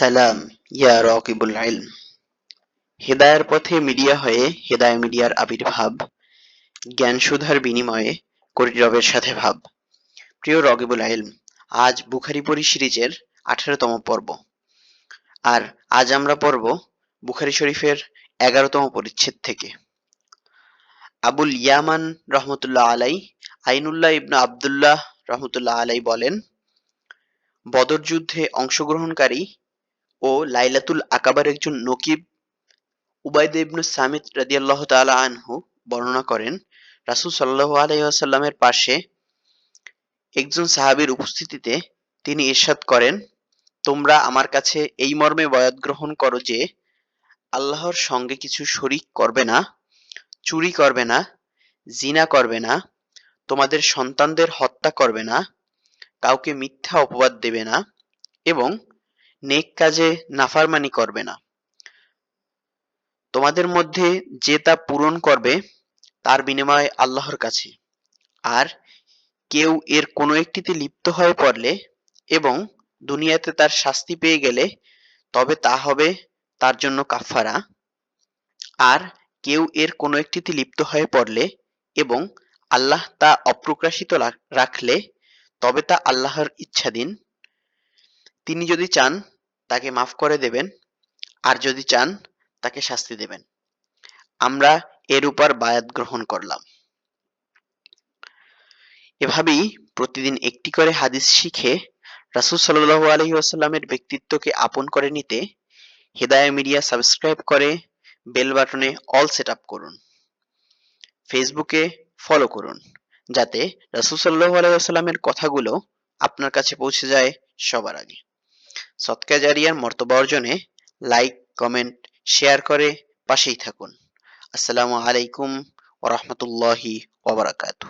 সালাম, ইয়া রকিবুল ইলম। হেদায়ার পথে মিডিয়া হয়ে, হেদায়া মিডিয়ার আবির্ভাব জ্ঞান সুধার বিনিময়ে করি রবের সাথে ভাব। প্রিয় রকিবুল ইলম, আজ বুখারি পড়ি সিরিজের আঠারোতম পর্ব। আর আজ আমরা পড়ব বুখারি শরীফের এগারোতম পরিচ্ছেদ থেকে। আবুল ইয়ামান রহমতুল্লাহ আলাই, আইনুল্লাহ ইবনু আবদুল্লাহ রহমতুল্লাহ আলাই বলেন, বদর যুদ্ধে অংশগ্রহণকারী ও লাইলাতুল আকাবার একজন নকিব উবাইদ ইবনু সামিত রাদিয়াল্লাহু তাআলা আনহু বর্ণনা করেন, রাসূল সাল্লাল্লাহু আলাইহি ওয়াসাল্লামের পাশে একজন সাহাবীর উপস্থিতিতে তিনি ইরশাদ করেন, তোমরা আমার কাছে এই মর্মে বয়াত গ্রহণ করো যে, আল্লাহর সঙ্গে কিছু শরিক করবে না, চুরি করবে না, জিনা করবে না, তোমাদের সন্তানদের হত্যা করবে না, কাউকে মিথ্যা অপবাদ দেবে না, এবং নেক কাজে নাফারমানি করবে না। তোমাদের মধ্যে যে তা পূরণ করবে, তার বিনিময়ে আল্লাহর কাছে। আর কেউ এর কোনো একটিতে লিপ্ত হয়ে পড়লে এবং দুনিয়াতে তার শাস্তি পেয়ে গেলে, তবে তা হবে তার জন্য কাফফারা। আর কেউ এর কোনো একটিতে লিপ্ত হয়ে পড়লে এবং আল্লাহ তা অপ্রকাশিত রাখলে, তবে তা আল্লাহর ইচ্ছাধীন। তিনি যদি চান তাকে মাফ করে দেবেন, আর যদি চান, তাকে শাস্তি দেবেন। আমরা এর উপর বায়াত গ্রহণ করলাম। এভাবেই প্রতিদিন একটি করে হাদিস শিখে রাসুল সাল্লাহ আলহি আসাল্লামের ব্যক্তিত্বকে আপন করে নিতে হেদায়া মিডিয়া সাবস্ক্রাইব করে বেল বাটনে অল সেট আপ করুন। ফেসবুকে ফলো করুন, যাতে রাসুল সাল্লাহ আলাইসাল্লামের কথাগুলো আপনার কাছে পৌঁছে যায় সবার আগে। সৎকা জারিয়ার অর্জনে লাইক কমেন্ট শেয়ার করে পাশেই থাকুন। আসসালামু আলাইকুম ওরহমতুল্লাহি ওবরাকাতু